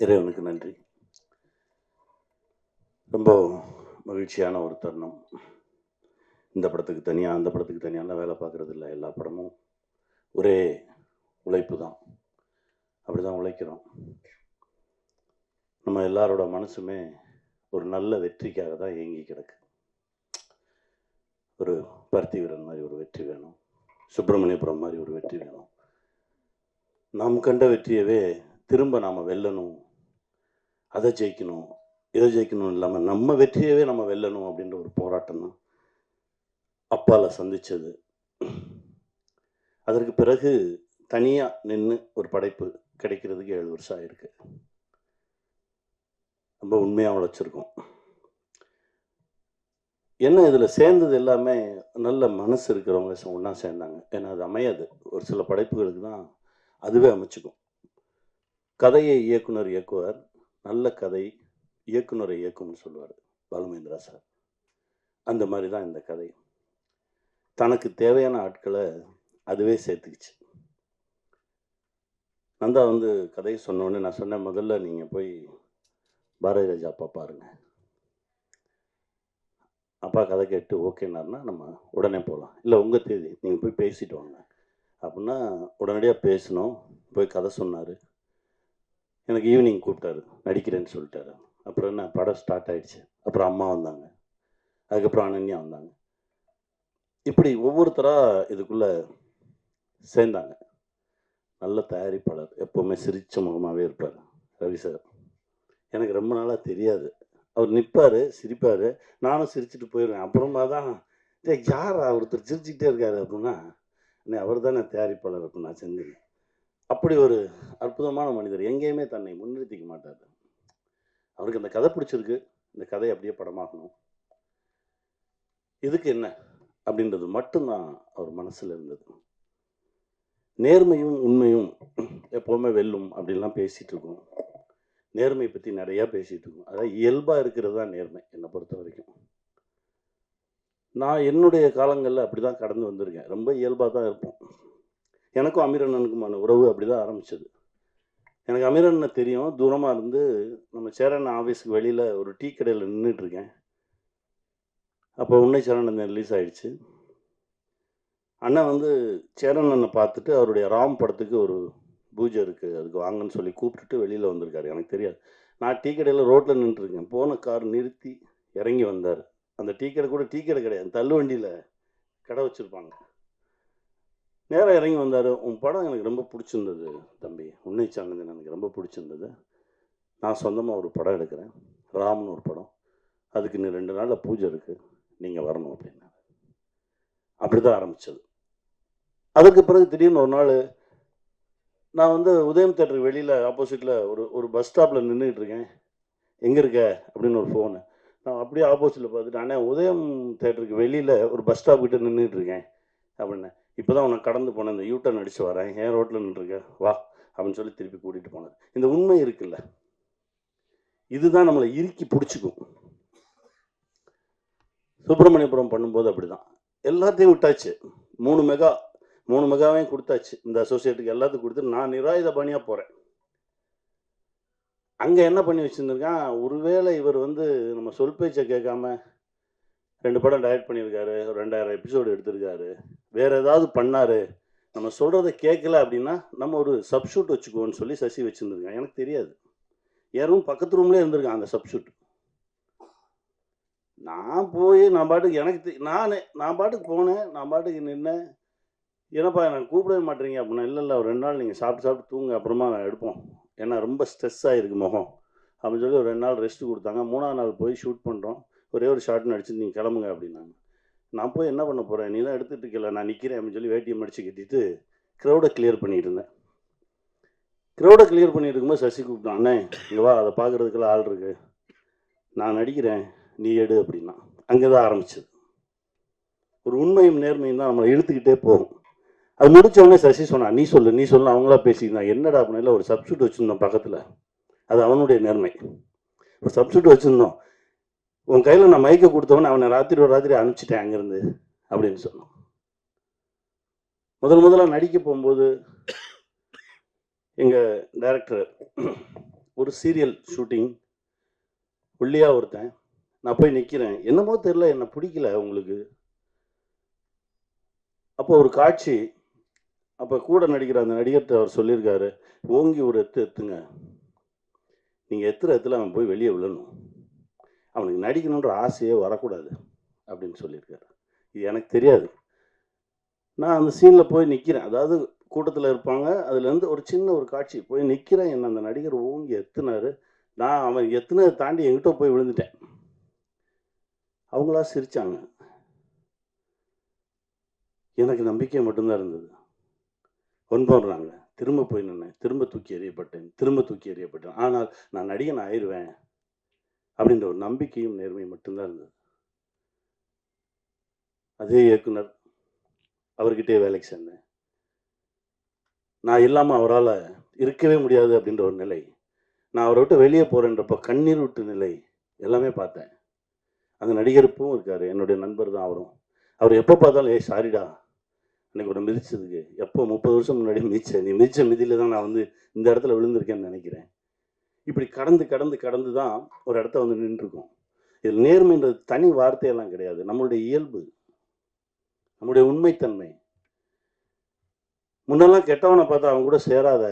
இறைவனுக்கு நன்றி. ரொம்ப மகிழ்ச்சியான ஒரு தருணம். இந்த படத்துக்கு தனியாக அந்த படத்துக்கு தனியாலாம் வேலை பார்க்குறது இல்லை எல்லா படமும் ஒரே உழைப்பு தான். அப்படி தான் உழைக்கிறோம். நம்ம எல்லாரோட மனசுமே ஒரு நல்ல வெற்றிக்காக தான் இயங்கி கிடக்கு. ஒரு பருத்தி வீரன் மாதிரி ஒரு வெற்றி வேணும். சுப்பிரமணியபுரம் மாதிரி ஒரு வெற்றி வேணும். நாம் கண்ட வெற்றியவே திரும்ப நாம் வெல்லணும். அதை ஜெயிக்கணும் இதை ஜெயிக்கணும் இல்லாமல் நம்ம வெற்றியவே நம்ம வெல்லணும் அப்படின்ற ஒரு போராட்டம் தான் அப்பால சந்தித்தது அதற்கு பிறகு தனியாக நின்று ஒரு படைப்பு கிடைக்கிறதுக்கு ஏழு வருஷம் ஆயிருக்கு. ரொம்ப உண்மையாக உழைச்சிருக்கோம். என்ன இதில் சேர்ந்தது எல்லாமே நல்ல மனசு இருக்கிறவங்க ஒன்றா சேர்ந்தாங்க. ஏன்னா அது அமையாது. ஒரு சில படைப்புகளுக்கு தான் அதுவே அமைச்சுக்கும். கதையை இயக்குனர் இயக்குவார். நல்ல கதை இயக்குனரை இயக்கும்னு சொல்லுவார் பாலுமேந்திரா சார். அந்த மாதிரி தான் இந்த கதை. தனக்கு தேவையான ஆட்களை அதுவே சேர்த்துக்கிச்சு. நந்தா வந்து கதையை சொன்னோடனே நான் சொன்னேன் முதல்ல நீங்கள் போய் பாரதி ராஜா அப்பா பாருங்க. அப்பா கதை கேட்டு ஓகேனாருன்னா நம்ம உடனே போகலாம் இல்லை உங்கள் தேதி நீங்கள் போய் பேசிட்டு வாங்க. அப்படின்னா உடனடியாக பேசினோம் போய் கதை சொன்னார். எனக்கு ஈவினிங் கூப்பிட்டாரு. நடிக்கிறேன்னு சொல்லிட்டாரு. அப்புறம் என்ன படம் ஸ்டார்ட் ஆகிடுச்சு அப்புறம் அம்மா வந்தாங்க. அதுக்கப்புறம் அனன்யா வந்தாங்க. இப்படி ஒவ்வொருத்தராக இதுக்குள்ளே சேர்ந்தாங்க. நல்ல தயாரிப்பாளர். எப்போவுமே சிரிச்ச முகமாகவே இருப்பார் ரவி சார் எனக்கு ரொம்ப நாளாக தெரியாது. அவர் நிற்பார் சிரிப்பார். நானும் சிரிச்சுட்டு போயிடுவேன் அப்புறமா தான் யார் ஒருத்தர் சிரிச்சுக்கிட்டே இருக்காரு அப்படின்னா அண்ணே அவர் தானே தயாரிப்பாளர் அப்படின்னு நான் செஞ்சேன் அப்படி ஒரு அற்புதமான மனிதர் எங்கேயுமே தன்னை முன்னிறுத்திக்க மாட்டார். அவருக்கு இந்த கதை பிடிச்சிருக்கு. இந்த கதை அப்படியே படமாகணும். இதுக்கு என்ன அப்படின்றது மட்டும்தான் அவர் மனசில் இருந்தது. நேர்மையும் உண்மையும் எப்போவுமே வெல்லும் அப்படின்லாம் பேசிகிட்டு இருக்கோம். நேர்மையை பற்றி நிறையா பேசிகிட்டு இருக்கோம். அதாவது இயல்பாக இருக்கிறது தான் நேர்மை என்னை பொறுத்த வரைக்கும். நான் என்னுடைய காலங்களில் அப்படி தான் கடந்து வந்திருக்கேன். ரொம்ப இயல்பாக தான் இருப்போம். எனக்கும் அமீரண்ணனுக்குமான உறவு அப்படி தான் ஆரம்பிச்சது. எனக்கு அமீரண்ணனை தெரியும். தூரமாக இருந்து நம்ம சேரன் ஆஃபீஸுக்கு வெளியில் ஒரு டீ கடையில் நின்றுட்டுருக்கேன் அப்போ உன்னை சரணன் ரிலீஸ் ஆகிடுச்சு அண்ணன் வந்து சேரன் அண்ணனை பார்த்துட்டு அவருடைய ராம் படத்துக்கு ஒரு பூஜை இருக்குது அதுக்கு வாங்கன்னு சொல்லி கூப்பிட்டுட்டு வெளியில் வந்திருக்காரு. எனக்கு தெரியாது. நான் டீ கடையில் ரோட்டில் நின்றுருக்கேன் போன கார் நிறுத்தி இறங்கி வந்தார். அந்த டீ கடை கூட டீ கடை கிடையாது. தள்ளு வண்டியில் கடை வச்சுருப்பாங்க. நேராக இறங்கி வந்தார். உன் படம் எனக்கு ரொம்ப பிடிச்சிருந்தது தம்பி. உன்னை சாங்கந்தன் எனக்கு ரொம்ப பிடிச்சிருந்தது. நான் சொந்தமாக ஒரு படம் எடுக்கிறேன். ராம்னு ஒரு படம். அதுக்கு இன்னும் ரெண்டு நாளில் பூஜை இருக்குது நீங்கள் வரணும் அப்படின்னா அப்படி தான் ஆரம்பித்தது அதுக்கு பிறகு திடீர்னு ஒரு நாள் நான் வந்து உதயம் தேட்டருக்கு வெளியில் ஆப்போசிட்டில் ஒரு ஒரு பஸ் ஸ்டாப்பில் நின்றுக்கிட்டு இருக்கேன். எங்கே இருக்க? அப்படின்னு ஒரு ஃபோனு நான் அப்படியே ஆப்போசிட்டில் பார்த்துட்டு அண்ணே உதயம் தேட்டருக்கு வெளியில் ஒரு பஸ் ஸ்டாப் கிட்ட நின்றுட்டு இருக்கேன் அப்படின்னேன் இப்போ தான் உனக்கு கடந்து போனேன் இந்த யூட்டன் அடித்து வரேன். ஏன் ரோட்டில் நின்றுருக்க வா அப்படின்னு சொல்லி திருப்பி கூட்டிகிட்டு போனது. இந்த உண்மை இருக்குல்ல. இதுதான் நம்மளை இறுக்கி பிடிச்சிக்கும். சுப்பிரமணியபுரம் பண்ணும்போது அப்படிதான். எல்லாத்தையும் விட்டாச்சு. மூணு மெகா மூணு மெகாவையும் கொடுத்தாச்சு. இந்த அசோசியேட்டுக்கு எல்லாத்துக்கும் கொடுத்து நான் நிராயுத பணியாக போகிறேன் அங்கே என்ன பண்ணி வச்சுருந்துருக்கான்? ஒருவேளை இவர் வந்து நம்ம சொல் பேச்சை கேட்காம ரெண்டு படம் டைரக்ட் பண்ணியிருக்காரு. ஒரு ரெண்டாயிரம் எபிசோடு எடுத்திருக்காரு. வேறு ஏதாவது பண்ணார் நம்ம சொல்கிறத கேட்கல அப்படின்னா நம்ம ஒரு சப்ஷூட் வச்சுக்குவோன்னு சொல்லி சசி வச்சுருந்துருக்கான் எனக்கு தெரியாது. யாரும் பக்கத்து ரூம்லேயே இருந்திருக்கான் அந்த சப்ஷூட் நான் போய் நான் பாட்டுக்கு எனக்கு தெ- நானே நான் பாட்டுக்கு போனேன் நான் பாட்டுக்கு நின்னேன். என்னப்பா எனக்கு கூப்பிடவே மாட்டேறீங்க அப்படின்னா இல்லை இல்லை ஒரு ரெண்டு நாள் நீங்கள் சாப்பிட்டு சாப்பிட்டு தூங்க அப்புறமா எடுப்போம். ஏன்னா ரொம்ப ஸ்ட்ரெஸ் ஆகிருக்கு முகம். அப்படின்னு சொல்லி ஒரு ரெண்டு நாள் ரெஸ்ட் கொடுத்தாங்க. மூணாவது நாள் போய் ஷூட் பண்ணுறோம் ஒரே ஒரு ஷார்ட் நடிச்சு நீங்கள் கிளம்புங்க அப்படின்னாங்க. நான் போய் என்ன பண்ண போகிறேன் நீ தான் எடுத்துகிட்டு இருக்கல நான் நிற்கிறேன் அப்படின்னு சொல்லி வேட்டியை மடித்து கட்டிட்டு க்ரௌடை கிளியர் பண்ணிட்டு இருந்தேன். க்ரௌடை கிளியர் பண்ணிட்டு இருக்கும்போது சசி கூப்பிட்டான் அண்ணே இங்கே வா அதை பார்க்குறதுக்கெல்லாம் ஆள் இருக்கு. நான் நடிக்கிறேன் நீ எடு அப்படின்னா. அங்கே தான் ஆரம்பிச்சது. ஒரு உண்மையும் நேர்மையும் தான் நம்மளை இழுத்துக்கிட்டே போகும். அது முடித்தவொடனே உடனே சசி சொன்னான் நீ சொல்லு நீ சொல்லு அவங்களா பேசியிருந்தான் என்னடா அப்படின்னா ஒரு சப்ஸ்டியூட் வச்சுருந்தோம் பக்கத்தில். அது அவனுடைய நேர்மை. ஒரு சப்ஸ்டியூட் வச்சுருந்தோம். உன் கையில் நான் மைக்கை கொடுத்தவன் அவனை ராத்திரி ஒரு ராத்திரி அனுப்பிச்சிட்டேன் அங்கேருந்து அப்படின்னு சொன்னான். முதல் முதல்ல நடிக்க போகும்போது எங்கள் டைரக்டர் ஒரு சீரியல் ஷூட்டிங் ஒல்லியா ஒருத்தன் நான் போய் நிற்கிறேன் என்னமோ தெரில என்னை பிடிக்கல உங்களுக்கு அப்போ ஒரு காட்சி அப்போ கூட நடிக்கிற அந்த நடிகர்கிட்ட அவர் சொல்லியிருக்காரு ஓங்கி ஒரு எத்து எத்துங்க. நீங்கள் எத்துற எத்துல அவன் போய் வெளியே விழணும். அவனுக்கு நடிக்கணுன்ற ஆசையே வரக்கூடாது அப்படின்னு சொல்லியிருக்காரு. இது எனக்கு தெரியாது. நான் அந்த சீனில் போய் நிற்கிறேன் அதாவது கூட்டத்தில் இருப்பாங்க. அதுலேருந்து ஒரு சின்ன ஒரு காட்சி. போய் நிற்கிறேன் என்ன அந்த நடிகர் ஓங்கி எத்துனாரு. நான் அவன் எத்தனை தாண்டி என்கிட்ட போய் விழுந்துட்டேன். அவங்களா சிரித்தாங்க எனக்கு நம்பிக்கை மட்டும்தான் இருந்தது. ஒன்படுறாங்க திரும்ப போய் நின்னேன். திரும்ப தூக்கி எறியப்பட்டேன். திரும்ப தூக்கி எறியப்பட்டேன். ஆனால் நான் நடிகன் ஆயிடுவேன் அப்படின்ற ஒரு நம்பிக்கையும் நேர்மையும் மட்டும்தான் இருந்தது. அதே இயக்குனர் அவர்கிட்டே வேலைக்கு சேர்ந்தேன். நான் இல்லாமல் அவரால் இருக்கவே முடியாது அப்படின்ற ஒரு நிலை. நான் அவரை விட்டு வெளியே போகிறேன்றப்போ கண்ணீர் விட்டு நிலை எல்லாமே பார்த்தேன். அந்த நடிகருப்பும் இருக்கார் என்னுடைய நண்பர் தான் அவரும். அவர் எப்போ பார்த்தாலும் ஏய் சாரிடா எனக்கு ஒரு மிதிச்சதுக்கு. எப்போ முப்பது வருஷம் முன்னாடி மிதித்தேன் நீ மிதித்த மிதியில் தான் நான் வந்து இந்த இடத்துல விழுந்திருக்கேன்னு நினைக்கிறேன். இப்படி கடந்து கடந்து கடந்து தான் ஒரு இடத்த வந்து நின்றுருக்கோம். இதில் நேர்மைன்றது தனி வார்த்தையெல்லாம் கிடையாது. நம்மளுடைய இயல்பு நம்முடைய உண்மைத்தன்மை. முன்னெல்லாம் கெட்டவனை பார்த்தா அவன் கூட சேராத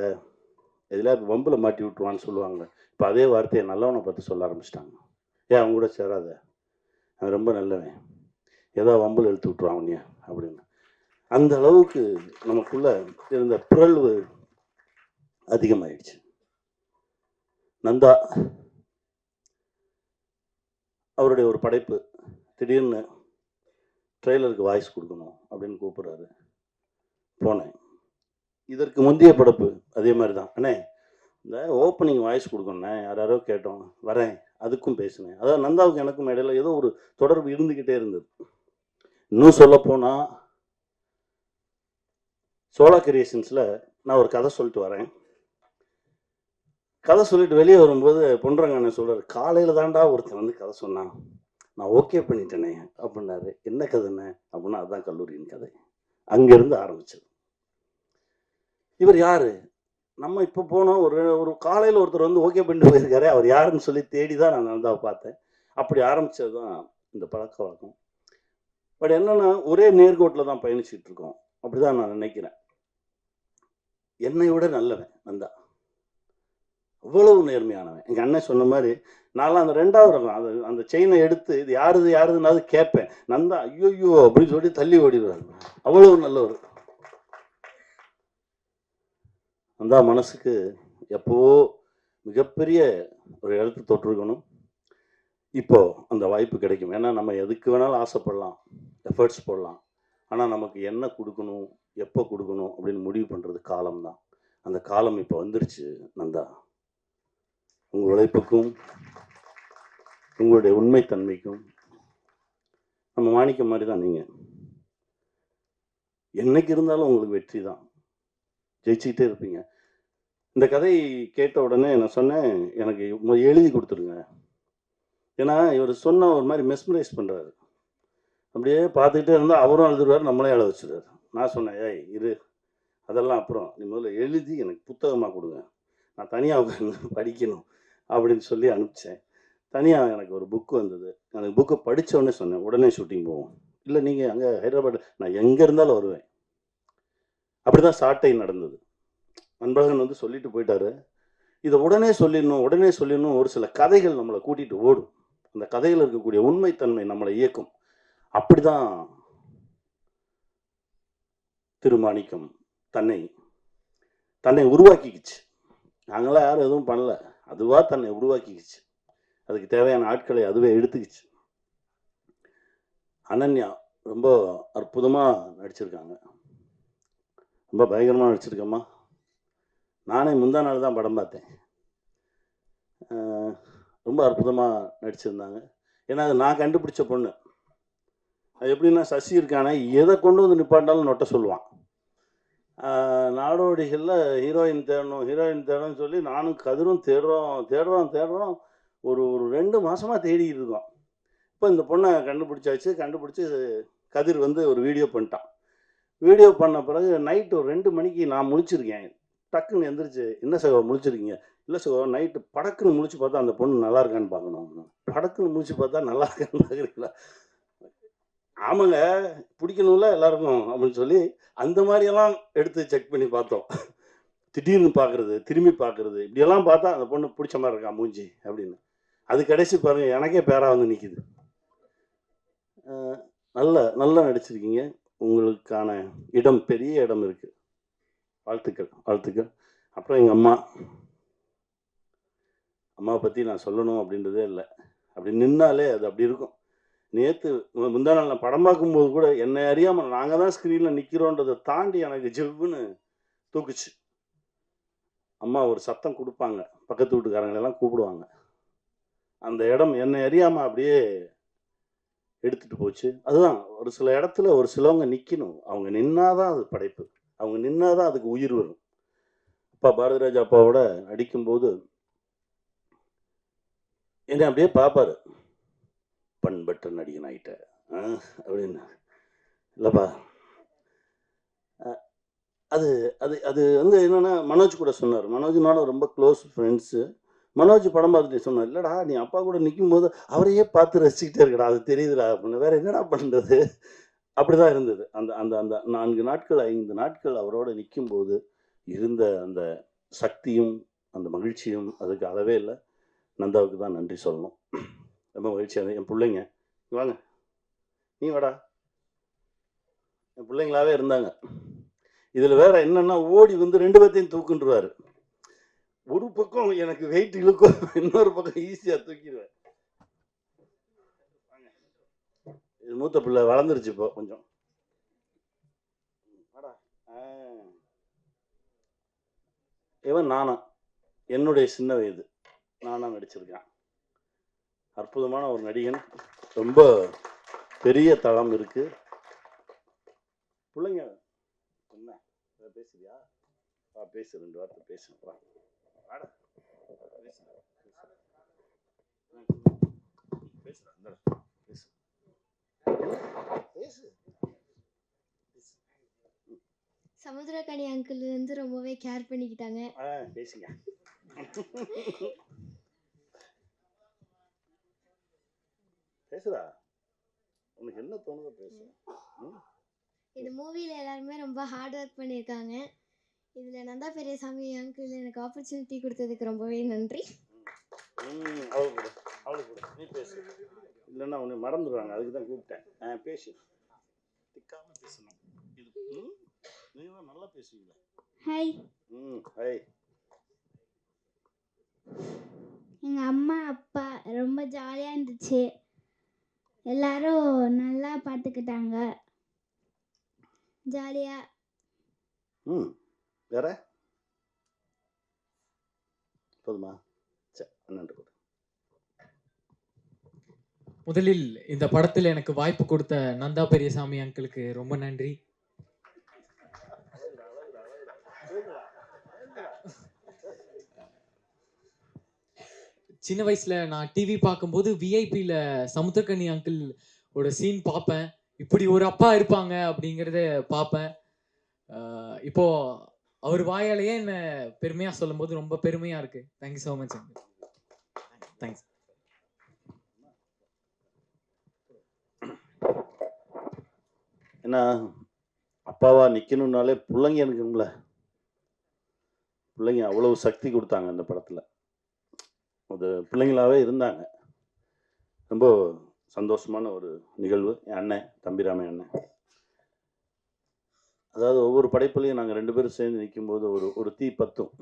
எதில் வம்பில் மாட்டி விட்டுருவான்னு சொல்லுவாங்க. இப்போ அதே வார்த்தையை நல்லவனை பார்த்து சொல்ல ஆரம்பிச்சிட்டாங்க. ஏன் அவன் கூட சேராத? அவன் ரொம்ப நல்லவன். ஏதோ வம்பில் இழுத்து விட்டுருவான் அவனைய அப்படின்னு. அந்த அளவுக்கு நமக்குள்ள இருந்த பிறழ்வு அதிகமாயிடுச்சு. நந்தா அவருடைய ஒரு படைப்பு திடீர்னு ட்ரெய்லருக்கு வாய்ஸ் கொடுக்கணும் அப்படின்னு கூப்பிட்றாரு. போனேன். இதற்கு முந்தைய படைப்பு அதே மாதிரி தான் அண்ணே இந்த ஓப்பனிங் வாய்ஸ் கொடுக்கணுண்ணே யாராரோ கேட்டோம். வரேன். அதுக்கும் பேசினேன். அதாவது நந்தாவுக்கு எனக்கும் இடையில ஏதோ ஒரு தொடர்பு இருந்துக்கிட்டே இருந்தது. இன்னும் சொல்லப்போனால் சோலா கிரியேஷன்ஸில் நான் ஒரு கதை சொல்லிட்டு வரேன். கதை சொல்லிட்டு வெளியே வரும்போது பொன்ரங்க சொல்கிறார் காலையில் தாண்டா ஒருத்தன் வந்து கதை சொன்னான் நான் ஓகே பண்ணிட்டேனே அப்படின்னாரு. என்ன கதைன்னு? அப்படின்னா அதுதான் கல்லூரியின் கதை. அங்கேருந்து ஆரம்பிச்சது. இவர் யாரு? நம்ம இப்போ போனோம் ஒரு ஒரு காலையில் ஒருத்தர் வந்து ஓகே பண்ணிட்டு போயிருக்காரு. அவர் யாருன்னு சொல்லி தேடி தான் நான் நந்தாவை பார்த்தேன். அப்படி ஆரம்பித்தது தான் இந்த பழக்க வழக்கம். பட் என்னன்னா ஒரே நேர்கோட்டில் தான் பயணிச்சுட்டு இருக்கோம். அப்படிதான் நான் நினைக்கிறேன். என்னை விட நல்லவன் நந்தா அவ்வளவு நேர்மையானவன். எங்கள் அண்ணன் சொன்ன மாதிரி நான்லாம் அந்த ரெண்டாவது ரகம் அது அந்த செயினை எடுத்து இது யாருது யாருதுன்னாவது கேட்பேன். நந்தா ஐயோ அப்படின்னு சொல்லி தள்ளி ஓடிடுவார். அவ்வளவு நல்லவர். நந்தா மனசுக்கு எப்போவோ மிகப்பெரிய ஒரு இடத்து தொற்றுக்கணும் இப்போ அந்த வாய்ப்பு கிடைக்கும். ஏன்னா நம்ம எதுக்கு வேணாலும் ஆசைப்படலாம் எஃபர்ட்ஸ் போடலாம். ஆனால் நமக்கு என்ன கொடுக்கணும் எப்போ கொடுக்கணும் அப்படின்னு முடிவு பண்ணுறது காலம்தான். அந்த காலம் இப்போ வந்துருச்சு நந்தா. உங்கள் உழைப்புக்கும் உங்களுடைய உண்மைத்தன்மைக்கும் நம்ம மாணிக்க மாதிரி தான் நீங்கள் என்னைக்கு இருந்தாலும் உங்களுக்கு வெற்றி தான் ஜெயிச்சுக்கிட்டே இருப்பீங்க. இந்த கதை கேட்ட உடனே நான் சொன்னேன் எனக்கு எழுதி கொடுத்துருங்க ஏன்னா இவர் சொன்ன ஒரு மாதிரி மெஸ்மரைஸ் பண்ணுறாரு அப்படியே பார்த்துக்கிட்டே இருந்தால் அவரும் எழுதுருவார் நம்மளே எழுத வச்சுருவார். நான் சொன்னேன் ஏய் இரு. அதெல்லாம் அப்புறம் நீ முதல்ல எழுதி எனக்கு புத்தகமாக கொடுங்க. நான் தனியாக உட்காந்து படிக்கணும். அப்படின்னு சொல்லி அனுப்பிச்சேன். தனியாக எனக்கு ஒரு புக்கு வந்தது. அந்த புக்கை படித்தோடனே சொன்னேன் உடனே ஷூட்டிங் போவோம். இல்லை நீங்கள் அங்கே ஹைதராபாத் நான் எங்கே இருந்தாலும் வருவேன். அப்படி தான் சாட்டை நடந்தது. அன்பழகன் வந்து சொல்லிட்டு போயிட்டாரு. இதை உடனே சொல்லிடணும் உடனே சொல்லிடணும் ஒரு சில கதைகள் நம்மளை கூட்டிகிட்டு ஓடும். அந்த கதையில் இருக்கக்கூடிய உண்மைத்தன்மை நம்மளை இயக்கும். அப்படிதான் திருமாணிக்கம் தன்னை தன்னை உருவாக்கிக்கிச்சு. நாங்களாம் யாரும் எதுவும் பண்ணலை. அதுவாக தன்னை உருவாக்கிக்கிச்சு. அதுக்கு தேவையான ஆட்களை அதுவே எடுத்துக்கிச்சு. அனன்யா ரொம்ப அற்புதமாக நடிச்சிருக்காங்க. ரொம்ப பயங்கரமாக நடிச்சிருக்கம்மா. நானே முந்தா நாள் தான் படம் பார்த்தேன். ரொம்ப அற்புதமாக நடிச்சிருந்தாங்க. ஏன்னா அது நான் கண்டுபிடிச்ச பொண்ணு. அது எப்படின்னா சசி இருக்கானே எதை கொண்டு வந்து நிப்பாட்டாலும் நொட்ட சொல்லுவான். நாடோடிகளில் ஹீரோயின் தேடணும் ஹீரோயின் தேடணும்னு சொல்லி நானும் கதிரும் தேடுறோம் தேடுறோம் தேடுறோம். ஒரு ஒரு ரெண்டு மாதமாக தேடிக்கிட்டு இருக்கோம். இப்போ இந்த பொண்ணை கண்டுபிடிச்சாச்சு. கண்டுபிடிச்சி கதிர் வந்து ஒரு வீடியோ பண்ணிட்டான். வீடியோ பண்ண பிறகு நைட்டு ஒரு ரெண்டு மணிக்கு நான் முழிச்சிருக்கேன். டக்குன்னு எந்திரிச்சு என்ன சகோ முழிச்சிருக்கீங்க? இல்லை சகோ நைட்டு படக்குன்னு முழிச்சு பார்த்தா அந்த பொண்ணு நல்லா இருக்கான்னு பார்க்கணும். படக்குன்னு முழிச்சு பார்த்தா நல்லா இருக்கான்னு பார்க்குறீங்களா? ஆமாங்க பிடிக்கணும்ல எல்லாருக்கும் அப்படின்னு சொல்லி அந்த மாதிரியெல்லாம் எடுத்து செக் பண்ணி பார்த்தோம். திடீர்னு பார்க்குறது திரும்பி பார்க்குறது இப்படியெல்லாம் பார்த்தா அந்த பொண்ணு பிடிச்ச மாதிரி இருக்கா மூஞ்சி அப்படின்னு. அது கடைசி பாருங்கள் எனக்கே பேரா வந்து நிற்கிது நல்ல நல்லா நடிச்சிருக்கீங்க. உங்களுக்கான இடம் பெரிய இடம் இருக்குது வாழ்த்துக்கள் வாழ்த்துக்கள். அப்புறம் எங்கள் அம்மா. அம்மாவை பற்றி நான் சொல்லணும் அப்படின்றதே இல்லை. அப்படி நின்னாலே அது அப்படி இருக்கும். நேற்று முந்தா நாள் நான் படம் பார்க்கும்போது கூட என்னை அறியாமல் நாங்கள் தான் ஸ்க்ரீனில் நிற்கிறோன்றதை தாண்டி எனக்கு ஜெவ்வுன்னு தூக்குச்சு. அம்மா ஒரு சத்தம் கொடுப்பாங்க. பக்கத்து வீட்டுக்காரங்களெல்லாம் கூப்பிடுவாங்க. அந்த இடம் என்னை அறியாமல் அப்படியே எடுத்துட்டு போச்சு. அதுதான் ஒரு சில இடத்துல ஒரு சிலவங்க நிற்கணும் அவங்க நின்னாதான் அது படைப்பு. அவங்க நின்னாதான் அதுக்கு உயிர் வரும். அப்பா பாரதிராஜா அப்பாவோட அடிக்கும்போது என்னை அப்படியே பார்ப்பாரு. பண்பற்ற நடிகன் ஆகிட்ட அப்படின்னு. இல்லைப்பா. அது அது அது வந்து என்னென்னா மனோஜ் கூட சொன்னார். மனோஜ் ரொம்ப க்ளோஸ் ஃப்ரெண்ட்ஸு மனோஜ் படம் பார்த்துட்டு சொன்னார் இல்லைடா நீ அப்பா கூட நிற்கும் போது அவரையே பார்த்து ரசிச்சுக்கிட்டே இருக்கடா அது தெரியுதுடா அப்படின்னு. வேற என்னடா பண்ணுறது அப்படி தான் இருந்தது. அந்த அந்த அந்த நான்கு நாட்கள் ஐந்து நாட்கள் அவரோட நிற்கும்போது இருந்த அந்த சக்தியும் அந்த மகிழ்ச்சியும் அதுக்கு அளவே இல்லை. நந்தாவுக்கு தான் நன்றி சொல்லணும். ரொம்ப மகிழ்ச்சியாக என் பிள்ளைங்க. வாங்க. நீ வாடா. என் பிள்ளைங்களாவே இருந்தாங்க. இதில் வேற என்னன்னா ஓடி வந்து ரெண்டு பேர்த்தையும் தூக்குன்றுவார். ஒரு பக்கம் எனக்கு வெயிட் இழுக்கும் இன்னொரு பக்கம் ஈஸியாக தூக்கிடுவேன். வாங்க. இது மூத்த பிள்ளை வளர்ந்துருச்சு இப்போ கொஞ்சம். வாடா. இவன் நானா. என்னுடைய சின்ன வயது. நானா நடிச்சிருக்கேன். அற்புதமான ஒரு நடிகன். ரொம்ப பெரிய தளம் இருக்கு. பிள்ளைங்க என்ன? பேசுறியா? வா பேசு. ரெண்டு வார்த்தை பேசு. வா. வாடா. பேசு. பேசு. சமுத்திரக்கனி அங்கிள் வந்து ரொம்பவே கேர் பண்ணிக்கிட்டாங்க. ஆ, பேசுங்க. பேசுடா. உனக்கு என்ன தோணுதோ பேசு? இந்த மூவியில் எல்லாருமே ரொம்ப ஹார்ட் ஒர்க் பண்ணியிருக்காங்க. இதில் நந்தா பெரியசாமி அங்கிள் எனக்கு ஆப்பர்ச்சுனிட்டி கொடுத்ததுக்கு ரொம்பவே நன்றி. ம் அவளுக்கு கொடு. அவளுக்கு கொடு. நீ பேசு. இல்லைன்னா உன்னை மறந்துடுவாங்க. அதுக்கு தான் கூப்பிட்டேன். ஆ பேசு. திக்காம பேசணும். இது ம்? நீங்க தான் நல்லா பேசுவீங்களா ஹாய் ம் ஹை எங்கள் அம்மா அப்பா ரொம்ப ஜாலியாக இருந்துச்சு. எல்லாரும் நல்லா பார்த்துக்கிட்டாங்க ஜாலியாக ம் வேற? போதுமா? சரி அண்ணன் கொடு முதலில் இந்த படத்தில் எனக்கு வாய்ப்பு கொடுத்த நந்தா பெரியசாமி அங்கிளுக்கு ரொம்ப நன்றி. சின்ன வயசுல நான் டிவி பார்க்கும்போது விஐபியில் சமுத்திரக்கனி அங்கிள் ஒரு சீன் பார்ப்பேன். இப்படி ஒரு அப்பா இருப்பாங்க அப்படிங்கிறத பார்ப்பேன். இப்போ அவர் வாயாலேயே என்ன பெருமையா சொல்லும்போது ரொம்ப பெருமையா இருக்கு. தேங்க்யூ ஸோ மச் தேங்க்ஸ் ஏன்னா அப்பாவா நிற்கணும்னாலே பிள்ளைங்க இருக்கணும்ல பிள்ளைங்க அவ்வளவு சக்தி கொடுத்தாங்க அந்த படத்தில். அது பிள்ளைங்களாவே இருந்தாங்க. ரொம்ப சந்தோஷமான ஒரு நிகழ்வு. என் அண்ணன் தம்பிராமன் அண்ணன். அதாவது ஒவ்வொரு படைப்புலையும் நாங்கள் ரெண்டு பேரும் சேர்ந்து நிற்கும்போது ஒரு ஒரு தீ பத்தும்.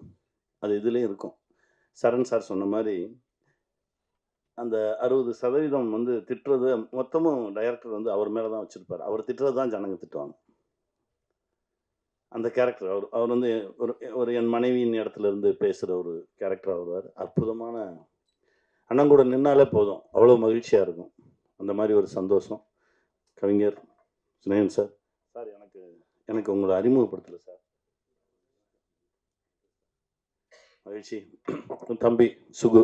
அது இதுலேயும் இருக்கும். சரண் சார் சொன்ன மாதிரி அந்த அறுபது சதவீதம் வந்து திட்டுறது மொத்தமும் டைரக்டர் வந்து அவர் மேலே தான் வச்சுருப்பார். அவர் திட்டுறது தான் ஜனங்க திட்டுவாங்க. அந்த கேரக்டர் அவர் அவர் வந்து ஒரு ஒரு என் மனைவியின் இடத்துல இருந்து பேசுகிற ஒரு கேரக்டர் வருவார் அற்புதமான அண்ணன் கூட நின்னாலே போதும். அவ்வளோ மகிழ்ச்சியாக இருக்கும். அந்த மாதிரி ஒரு சந்தோஷம். கவிஞர் சுனேன் சார் சார் எனக்கு எனக்கு உங்களை அறிமுகப்படுத்தலை சார் மகிழ்ச்சி. தம்பி சுகு.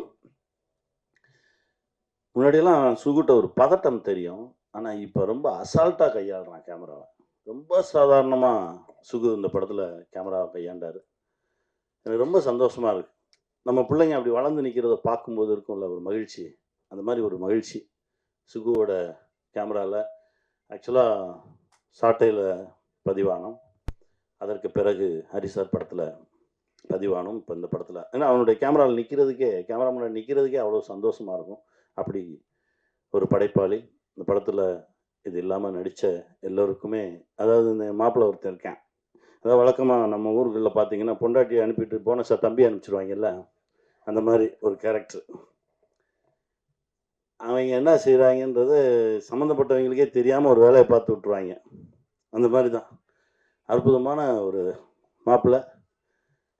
முன்னாடியெல்லாம் சுகுட்ட ஒரு பதட்டம் தெரியும். ஆனால் இப்போ ரொம்ப அசால்ட்டாக கையாளுறான் கேமராவை ரொம்ப சாதாரணமாக சுகு இந்த படத்தில் கேமராவை கையாண்டார். எனக்கு ரொம்ப சந்தோஷமாக இருக்கு. நம்ம பிள்ளைங்க அப்படி வளர்ந்து நிற்கிறத பார்க்கும்போது இருக்கும்ல ஒரு மகிழ்ச்சி. அந்த மாதிரி ஒரு மகிழ்ச்சி சுகுவோட கேமராவில் ஆக்சுவலாக சாட்டையில் பதிவானோம். அதற்கு பிறகு ஹரிசார் படத்தில் பதிவானோம். இப்போ இந்த படத்தில். ஏன்னா அவனுடைய கேமராவில் நிற்கிறதுக்கே கேமரா முன்னாடி நிற்கிறதுக்கே அவ்வளோ சந்தோஷமாக இருக்கும். அப்படி ஒரு படைப்பாளி. இந்த படத்தில் இது இல்லாமல் நடித்த எல்லோருக்குமே அதாவது இந்த மாப்பிள்ளை ஒருத்தன் இருக்கேன். அதாவது வழக்கமாக நம்ம ஊர்களில் பார்த்தீங்கன்னா பொண்டாட்டியை அனுப்பிட்டு போனஸாக தம்பி அனுப்பிச்சிடுவாங்கல்ல அந்த மாதிரி ஒரு கேரக்டர் அவங்க என்ன செய்கிறாங்கன்றது சம்மந்தப்பட்டவங்களுக்கே தெரியாமல் ஒரு வேலையை பார்த்து விட்ருவாங்க அந்த மாதிரி தான். அற்புதமான ஒரு மாப்பிள்ளை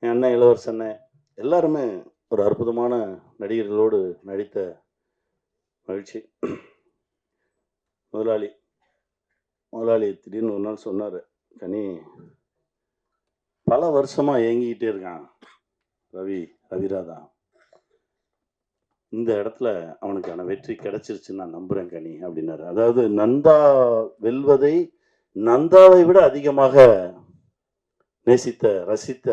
என் அண்ணன் இளவரசன் அண்ணன் எல்லாருமே ஒரு அற்புதமான நடிகர்களோடு நடித்த மகிழ்ச்சி. முதலாளி. முதலாளி திடீர்னு ஒரு நாள் சொன்னார் கனி பல வருஷமாக ஏங்கிக்கிட்டே இருக்கான் ரவி ரவிராதா இந்த இடத்துல அவனுக்கான வெற்றி கிடைச்சிருச்சுன்னு நான் நம்புகிறேன் கனி அப்படின்னாரு. அதாவது நந்தா வெல்வதை நந்தாவை விட அதிகமாக நேசித்த ரசித்த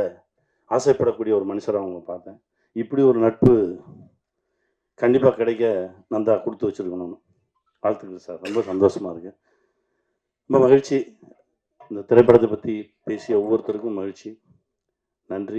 ஆசைப்படக்கூடிய ஒரு மனுஷராக அவங்க பார்த்தேன். இப்படி ஒரு நட்பு கண்டிப்பாக கிடைக்க நந்தா கொடுத்து வச்சிருக்கணும்னு. வாழ்த்துக்கள் சார். ரொம்ப சந்தோஷமாக இருக்கு. ரொம்ப மகிழ்ச்சி. இந்த திரைப்படத்தை பற்றி பேசிய ஒவ்வொருத்தருக்கும் மகிழ்ச்சி. நன்றி.